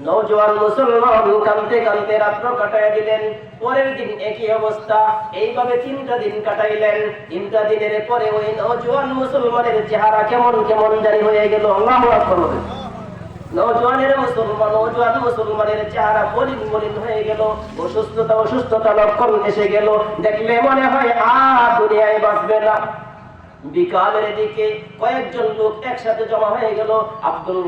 নৌজওয়ান মুসলমান কানতে কানতে রাত্র কাটায় দিলেন। পরের দিন একই অবস্থা। এইভাবে তিনটা দিন কাটাইলেন। তিনটা দিনের পরে ওই নৌজওয়ান মুসলমানের চেহারা কেমন কেমন জানি হয়ে গেল। আল্লাহ। নৌজওয়ানের মুসলমান নৌজওয়ান মুসলমানের চেহারা মলিন মলিন হয়ে গেল। অসুস্থতা অসুস্থতা লক্ষণ এসে গেল। দেখলে মনে হয় আর দুনিয়ায় বাঁচবে না। বিকালের দিকে কয়েকজন লোক একসাথে জমা হয়ে গেল। আব্দুল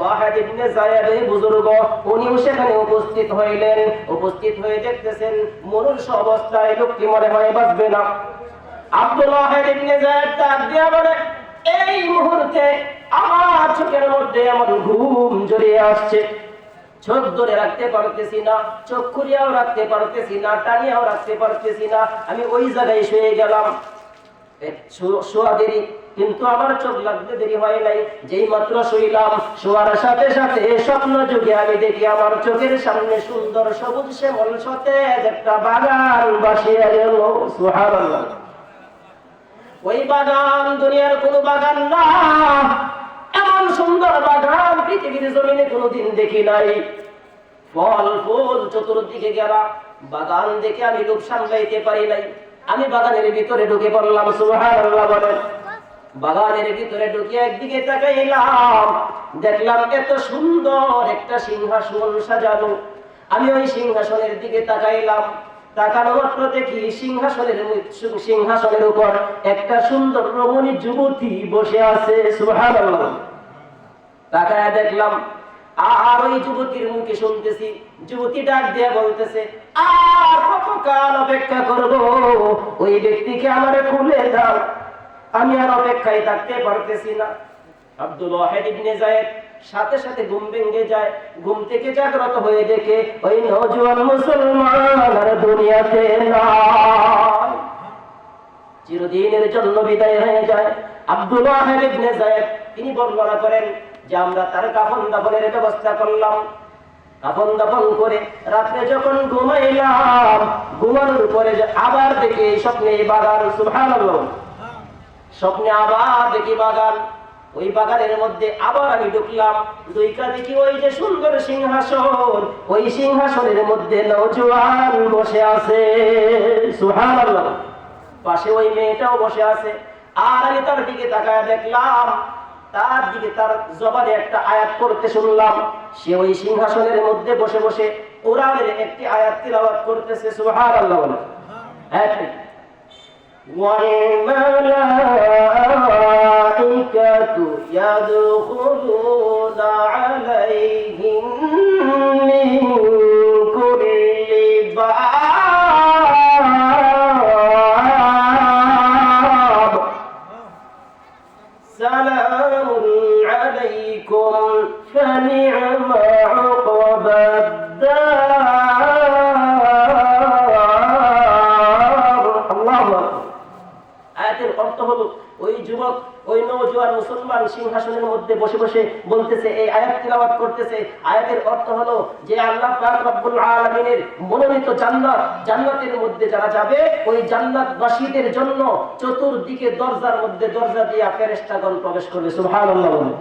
উপস্থিত হইলেন। উপস্থিত হয়ে দেখতেছেন, মনুষ্য অবস্থায় লোকটি মনে হয় বাঁচবে না। আব্দুল এই মুহূর্তে আমার চোখের মধ্যে আমার ঘুম জড়িয়ে আসছে। চোখ ধরে রাখতে পারতেছি না, চোখ খুলিয়াও রাখতে পারতেছি না, টানিয়াও রাখতে পারতেছি না। আমি ওই জায়গায় শুয়ে গেলাম। শোয়া দেরি। কিন্তু আমার চোখ লাগতে দেরি হয় নাই। যেই মাত্র শুইলাম, শোয়ার সাথে সাথে স্বপ্ন যুগে আমি দেখি আমার চোখের সামনে সুন্দর সবুজ শ্যামল সতেজ একটা বাগান বাসিয়ে গেল সুবহানাল্লাহ। ওই বাগান দুনিয়ার কোনো বাগান না। এমন সুন্দর বাগান পৃথিবীর জমিনে কোনোদিন দেখি নাই। ফল ফুল চতুর্দিকে গেলা বাগান দেখে আমি লোক সামলাইতে পারি নাই। আমি বাগানের ভিতরে ঢুকে পড়লাম, সুবহানাল্লাহ বলেন। বাগানের ভিতরে ঢুকে একদিকে তাকাইলাম, দেখলাম এত সুন্দর একটা সিংহাসন সাজানো। আমি ওই সিংহাসনের দিকে তাকাইলাম, তাকানো মাত্র দেখি সিংহাসনের সিংহাসনের উপর একটা সুন্দর রমণী যুবতী বসে আছে, সুবহানাল্লাহ। তাকায় দেখলাম আর ওই যুবতীর মুখে শুনতেছি, যুবতী ডাক দিয়ে বলতেছে, আর কতকাল অপেক্ষা করব? ওই ব্যক্তিকে আমারে খুলে দাও। আমি আর অপেক্ষায় থাকতে পারতেছি না। আব্দুল ওয়াহিদ ইবনে যায়েদ সাথে সাথে ঘুম ভেঙে যায়, ঘুম থেকে জাগ্রত হয়ে দেখে, ওই নওজোয়ান মুসলমান আর দুনিয়াতে নাই। চিরদিনের জন্য বিদায় হয়ে যায় আব্দুল ওয়াহিদ ইবনে যায়েদ। তিনি বর্ণনা করেন যে আমরা তার কাফন দাফনের ব্যবস্থা করলাম। কাফন দাফন করে রাত্রে যখন ঘুমাইলাম, ঘুমানোর পরে আবার দেখি স্বপ্নে বাগান, সুবহানাল্লাহ। স্বপ্নে আবার দেখি বাগান। ওই বাগানের মধ্যে আবার আমি ঢুকলাম। দুইকা দেখি ওই যে সুন্দর সিংহাসন, ওই সিংহাসনের মধ্যে নৌজওয়ান বসে আছে, সুবহানাল্লাহ। পাশে ওই মেয়েটাও বসে আছে। আর আমি তার দিকে তাকায় দেখলাম তার দিকে তার জবানে একটা আয়াত করতে শুনলাম সে ওই সিংহাসনের মধ্যে বসে বসে কোরআনের একটি আয়াত তিলাওয়াত করতেছে সুবহানাল্লাহ বলে হ্যাঁ ঠিক। والملائكة يدخلون عليهم বলতেছে, এই আয়াত তিলাওয়াত করতেছে। আয়াতের অর্থ হলো যে আল্লাহ পাক রব্বুল আলামিনের মনোনীত জান্নাত, জান্নাতের মধ্যে যারা যাবে, ওই জান্নাত বাসীদের জন্য চতুর্দিকে দরজার মধ্যে দরজা দিয়ে ফেরেশতাগণ প্রবেশ করবে। সুবহানাল্লাহ বলে।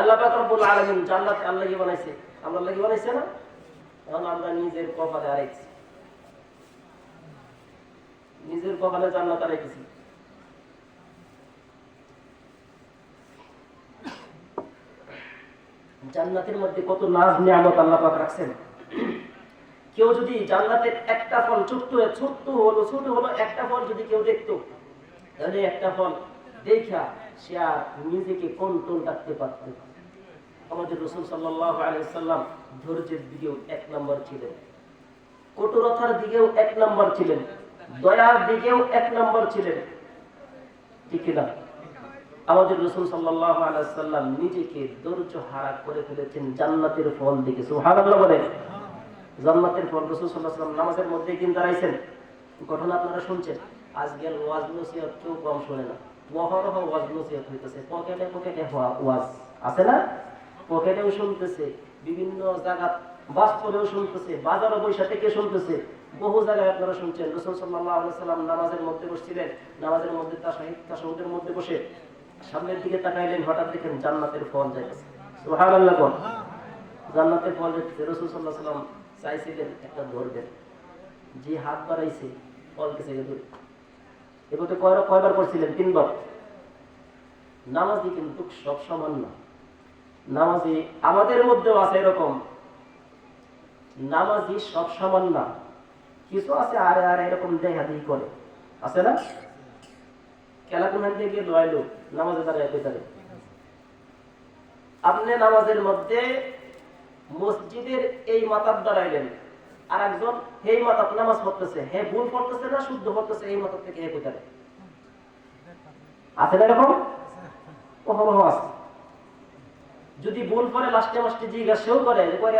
আল্লাহ পাক রব্বুল আলামিন জান্নাত আল্লাহ কি বানাইছে? আল্লাহ বানাইছে না? এখন আমরা নিজের কপালে আরেকছি নিজের কপালে জান্নাত রেখেছি জান্নাতের মধ্যে কত নাজ নিয়ামত আল্লাহ পাক রাখছেন? কেউ যদি জান্নাতের একটা ফল ছোট্ট ছোট্ট হলো, ছোট হলো, একটা ফল যদি কেউ দেখতো, তাহলে একটা ফল দেখা সে আর নিজেকে কন্ট্রোল রাখতে পারত আমাদের রসুল সাল্লাহ আলাইসাল্লাম ধৈর্যের দিকেও এক নম্বর ছিলেন। কঠোরতার দিকেও এক নম্বর ছিলেন। দয়ার দিকেও এক নম্বর ছিলেন। ঠিক না আমাদের রসুল সাল্লাহ আলাইসাল্লাম নিজেকে ধৈর্য হারা করে ফেলেছেন জান্নাতের ফল দিকে। বলে জান্নাতের ফল রসুল সাল্লাহ সাল্লাম নামাজের মধ্যে দিন দাঁড়াইছেন। ঘটনা আপনারা শুনছেন। আজকের ওয়াজ নসিহত কেউ কম শোনে না। ওয়াজ নসিহত হইতেছে। পকেটে পকেটে হওয়া ওয়াজ আছে না? পকেটেও শুনতেছে, বিভিন্ন জায়গা বাস্তবেও শুনতেছে, বাজারও বৈশা থেকে শুনতেছে। বহু জায়গায় আপনারা শুনছেন, রসুল সাল্লাহ সাল্লাম নামাজের মধ্যে বসছিলেন। নামাজের মধ্যে তার সাহিত্য মধ্যে বসে সামনের দিকে তাকাইলেন, হঠাৎ দেখেন জান্নাতের ফল যাইতেছে। সুবহানাল্লাহ কোন জান্নাতে ফল রেখেছে রসুল সাল্লাহ সাল্লাম চাইছিলেন একটা ধরবেন যে হাত বাড়াইছে ফলকে ছেড়ে ধরে এবারে কয় কয়বার করছিলেন তিনবার। নামাজি কিন্তু সব সমান না। নামাজি আমাদের মধ্যেও আছে এরকম। নামাজি সব সমান না। কিছু আছে আরে আরে এরকম দেখা দেখি করে। আছে না? খেলা কোন থেকে দয়ালু নামাজে দাঁড়ায় দাঁড়ায় আপনি নামাজের মধ্যে মসজিদের এই মাতাব দাঁড়াইলেন। আর একজন এই মাতাব, নামাজ পড়তেছে। হে, ভুল পড়তেছে না, শুদ্ধ পড়তেছে, এই মাতাব থেকে হে কোথায় আছে না এরকম? যদি ভুল পরে লাস্টে মাস্টে জিজ্ঞাসাও করে, যে, কয়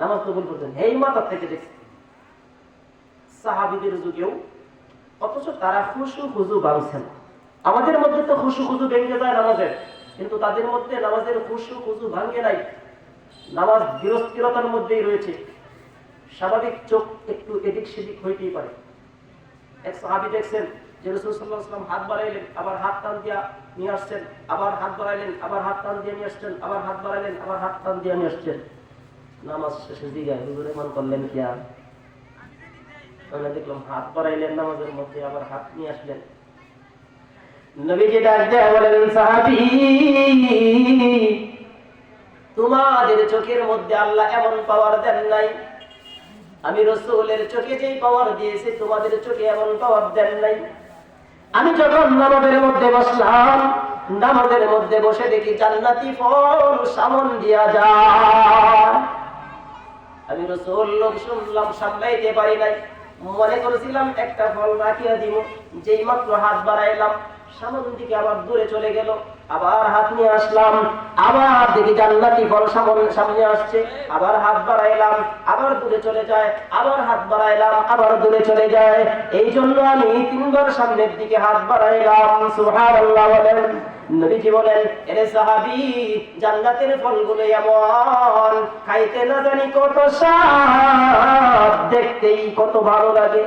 নামাজ তো ভুল পড়ছেন এই মাতাব থেকে দেখছি। সাহাবিদের যুগেও অথচ তারা খুশু খুজু ভাঙছে না আমাদের মধ্যে তো খুশু খুজু ভেঙে যায় নামাজের। কিন্তু তাদের মধ্যে নামাজের খুশু খুজু ভাঙে নাই। নামাজ বিরস্তিরতার মধ্যেই রয়েছে। স্বাভাবিক চোখ একটু এদিক সেদিক হইতেই পারে। এক সাহাবি দেখছেন যে রসুল সাল্লাহ আসলাম হাত বাড়াইলেন, আবার হাত টান দিয়া নিয়ে আসছেন, আবার হাত বাড়াইলেন, আবার হাত টান দিয়ে নিয়ে আসছেন, আবার হাত বাড়াইলেন, আবার হাত টান দিয়ে নিয়ে আসছেন। নামাজ শেষে দিঘায় হুজুর এমন করলেন কি আর? দেখলাম হাত বাড়াইলেন নামাজের মধ্যে, আবার হাত নিয়ে আসলেন। নবীজি ডাক দেয়া বলেন সাহাবী, তোমাদের চোখের মধ্যে আল্লাহ এমন পাওয়ার দেন নাই। আমি রসুলের চোখে যেই পাওয়ার দিয়েছি, তোমাদের চোখে এমন পাওয়ার দেন নাই। আমি যখন নামাজের মধ্যে বসলাম, নামাজের মধ্যে বসে দেখি জান্নাতি ফল সামন দিয়া যায়। আমি রসুল লোক শুনলাম, সামলাইতে পারি নাই। মনে করেছিলাম একটা ফল রাখিয়া দিব, যেই মাত্র হাত বাড়াইলাম। সামন দিকে আবার দূরে চলে আবার হাত নিয়ে আসলাম। আবার সামনে আসছে। আবার হাত বাড়াইলাম। আবার দূরে চলে যায়। আবার হাত বাড়াইলাম। আবার দূরে চলে যায়। এই জন্য আমি তিনবার সামনের দিকে হাত বাড়াইলাম। বলেন। নবীজি বলেন, এরে সাহাবী, জান্নাতের ফলগুলো এমন। খাইতে না জানি কত স্বাদ, দেখতেই কত ভালো লাগে।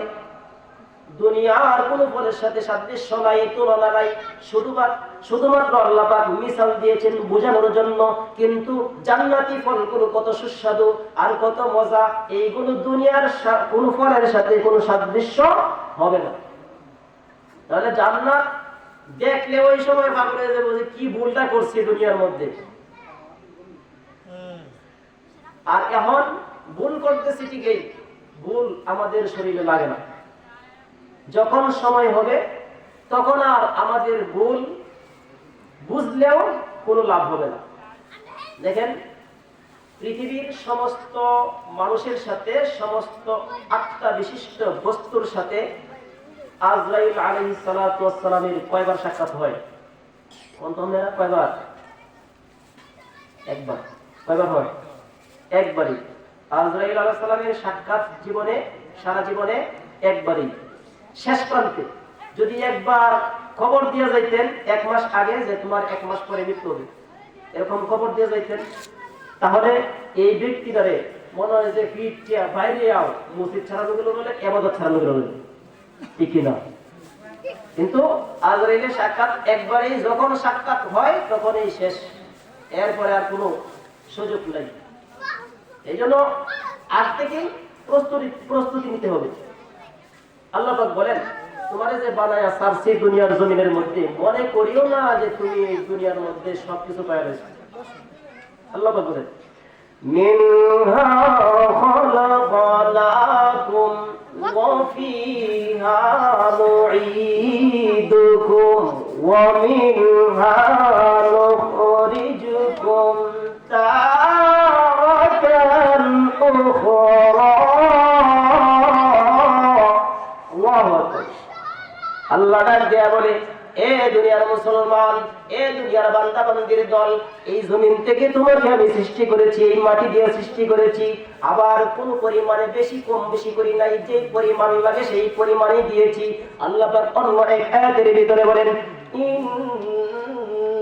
দুনিয়ার কোন ফলের সাথে সাদৃশ্য নাই, তুলনা নাই। শুধুমাত্র শুধুমাত্র আল্লাহ পাক মিসাল দিয়েছেন বোঝানোর জন্য। কিন্তু জান্নাতি ফলগুলো কত সুস্বাদু আর কত মজা, এইগুলো দুনিয়ার কোন ফলের সাথে কোনো সাদৃশ্য হবে না। তাহলে জান্নাত দেখলে ওই সময় ভাবলে যে কি ভুলটা করছি দুনিয়ার মধ্যে। আর এখন ভুল করতেছি ঠিকই, ভুল আমাদের শরীরে লাগে না। যখন সময় হবে, তখন আর আমাদের ভুল বুঝলেও কোনো লাভ হবে না। দেখেন, পৃথিবীর সমস্ত মানুষের সাথে, সমস্ত আত্মা বিশিষ্ট বস্তুর সাথে আজরাইল আলী সালামের কয়বার সাক্ষাৎ হয়? কোন কয়বার? একবার। কয়বার হয়? একবারই। আজরাইল আলাহ সালামের সাক্ষাৎ জীবনে, সারা জীবনে একবারই। শেষ প্রান্তে। যদি একবার খবর দিয়ে যাইতেন এক মাস আগে যে তোমার এক মাস পরে মৃত্যু হবে। এরকম খবর দিয়ে যাইতেন, তাহলে এই ব্যক্তিটারে মনে হয় যে ফিটিয়া বাইরে আও, মসজিদ ছাড়ানো গেল বলে, এবাদত ছাড়ানো গেল বলে। ঠিক কিনা? কিন্তু আজরাইলের সাক্ষাৎ একবারেই যখন সাক্ষাৎ হয়, তখনই শেষ। এরপরে আর কোনো সুযোগ নাই। এই জন্য আজ থেকেই প্রস্তুতি প্রস্তুতি নিতে হবে। আল্লাহ বলেন, তোমার যে বানায়া সারছি দুনিয়ার জমিনের মধ্যে মনে করিও না যে তুমি এই দুনিয়ার মধ্যে সবকিছু পায় রয়েছে। আল্লাহ বলেন, মিনহা খলাকনাকুম ওয়া ফিহা নুঈদুকুম ওয়া আল্লাহ দেয়া বলে, এ দুনিয়ার মুসলমান, এ দুনিয়ার বান্দা বান্দির দল, এই জমিন থেকে তোমাকে আমি সৃষ্টি করেছি, এই মাটি দিয়ে সৃষ্টি করেছি। আবার কোন পরিমাণে বেশি, কম, বেশি করি নাই যে পরিমাণ লাগে সেই পরিমাণে দিয়েছি। আল্লাহ অন্য এক আয়াতের ভিতরে বলেন, ইন্না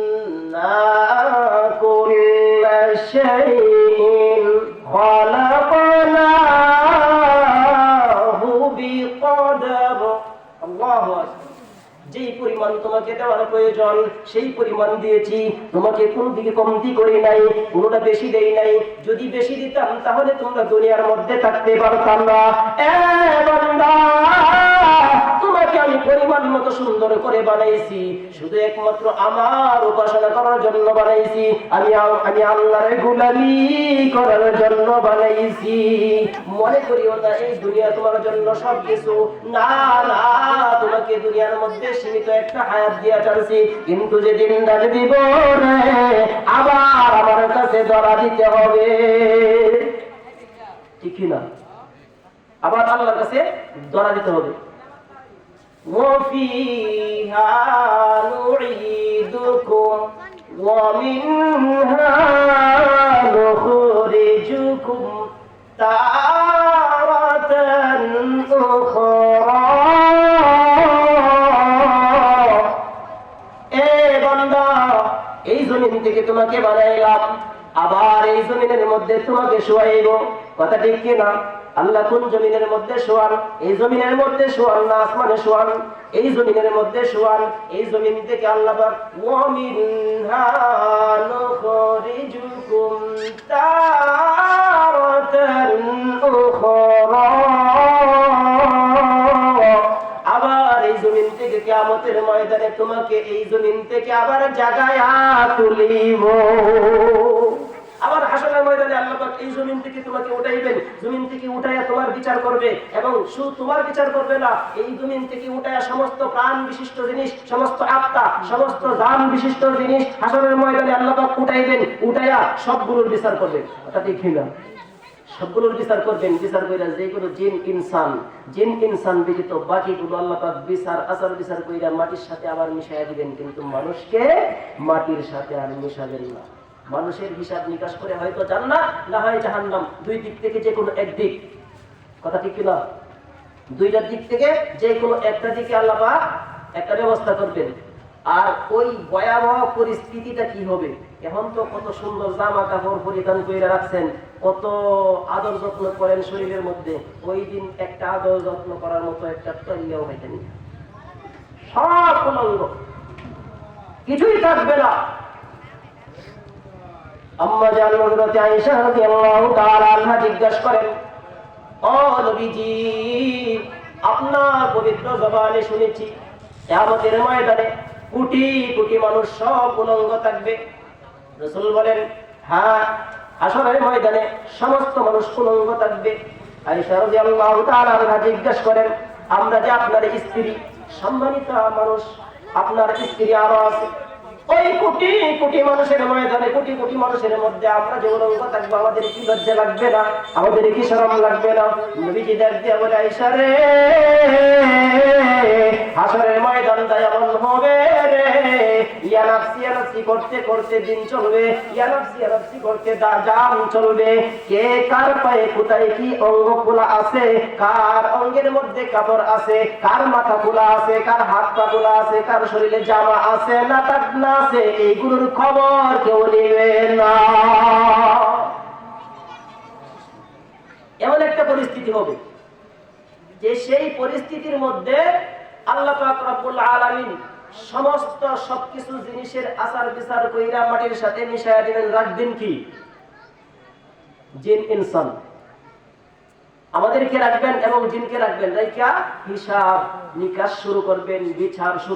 কুল্লা শাইইন খালাকনাহু পরিমাণ তোমাকে দেওয়ার প্রয়োজন, সেই পরিমাণ দিয়েছি। তোমাকে কোন দিকে কমতি করি নাই, কোনোটা বেশি দেই নাই। যদি বেশি দিতাম, তাহলে তোমরা দুনিয়ার মধ্যে থাকতে পারতাম না। আমি পরিমাণ মতো সুন্দর করে বানাইছি। শুধু একমাত্র আমার উপাসনা করার জন্য বানাইছি। আমি আমি আল্লাহর গুলামি করার জন্য বানাইছি। মনে করিও না, এই দুনিয়া তোমার জন্য সব কিছু না না, তোমাকে দুনিয়ার মধ্যে সীমিত একটা হায়াত দিয়া চালছি কিন্তু যেদিন ডাক দিব আবার আমার কাছে ধরা দিতে হবে। ঠিক না? আবার আল্লাহর কাছে ধরা দিতে হবে। وفيها نعيدكم ومنها نخرجكم تارة أخرى এ বান্দা এই জমিন থেকে তোমাকে বানাইলাম আবার এই জমিনের মধ্যে তোমাকে শোয়াইব কথা ঠিক কি না আল্লাহ কোন জমিনের মধ্যে শোয়ান এই জমিনের মধ্যে শোয়ান না আসমানে শোয়ান এই জমিনের মধ্যে শোয়ান এই জমিন থেকে আল্লাহ আবার এই জমিন থেকে কিয়ামতের ময়দানে তোমাকে এই জমিন থেকে আবার জাগায়া তুলিব। ময়দানে আল্লাহ পাক এই জমিন থেকে তোমাকে উঠাইবেন। জমিন থেকে উঠাইয়া তোমার বিচার করবে এবং তোমার বিচার করবে না, এই জমিন থেকে উঠাইয়া সমস্ত প্রাণ বিশিষ্ট জিনিস, সমস্ত আত্মা, সমস্ত জান বিশিষ্ট জিনিস হাসরের ময়দানে আল্লাহ পাক উঠাইবেন উঠাইয়া সবগুলোর বিচার দেখি না সবগুলোর বিচার করবেন, বিচার কইরা জিন, ইনসান জিন, ইনসান ব্যতীত আল্লাহ পাক বিচার, আচার বিচার কইরা মাটির সাথে আবার মিশাইয়া দিবেন, কিন্তু মানুষকে মাটির সাথে আর মিশাবেন না। মানুষের হিসাব নিকাশ করে হয়তো জান্নাত, না হয় জাহান্নাম। দুই দিক থেকে যে কোনো এক দিক। কথা ঠিক কিনা? দুইটার দিক থেকে যে কোনো একটা দিকে আল্লাহ একটা ব্যবস্থা করবেন। আর ওই ভয়াবহ পরিস্থিতিটা কি হবে? এখন তো কত সুন্দর জামা কাপড় পরিধান করে রাখছেন, কত আদর যত্ন করেন শরীরের মধ্যে। ওই দিন একটা আদর যত্ন করার মতো একটা তৈরিও হইতেন সব কিছুই থাকবে না। আম্মা জান হযরত আয়েশা রাদিয়াল্লাহু তাআলা আনহা জিজ্ঞাসা করেন, ও নবীজি, আপনার পবিত্র জবানে শুনেছি, কিয়ামতের ময়দানে কোটি কোটি মানুষ সব উলঙ্গ থাকবে। রাসূল বলেন হ্যাঁ হাসরের ময়দানে সমস্ত মানুষ উলঙ্গ থাকবে। আয়েশা রাদিয়াল্লাহু তাআলা আনহা জিজ্ঞাসা করেন, আমরা যে আপনার স্ত্রী, সম্মানিত মানুষ, আপনার স্ত্রী আরও আছে ওই কোটি কোটি মানুষের ময়দানে, কোটি কোটি মানুষের মধ্যে আমরা যে উলঙ্গ থাকব, আমাদের কি লজ্জা লাগবে না? আমাদের কি শরম লাগবে না? নবীজি ডাক আমরা বলে হাসরের ময়দান এমন হবে। নাফসি করতে করতে দিন চলবে ইয়া নাফসি করতে দাজান চলবে। কে কার পায়ে কোথায় কি অঙ্গ খোলা আছে? কার অঙ্গের মধ্যে কাপড় আছে? কার মাথা খোলা আছে? কার হাত পা খোলা আছে? কার শরীরে জামা আছে না তাক না আছে? এইগুলোর খবর কেউ নেবে না। এমন একটা পরিস্থিতি হবে যে সেই পরিস্থিতির মধ্যে আল্লাহ পাক রব্বুল আলামিন সমস্ত সবকিছু জিনিসের আচার বিচার কইরা মাটির সাথে মিশাইয়া দিবেন, রাখবেন কি? জিন, ইনসান। আমাদেরকে রাখবেন এবং জিনকে রাখবেন। রাইকা হিসাব নিকাশ শুরু করবেন, বিচার শুরু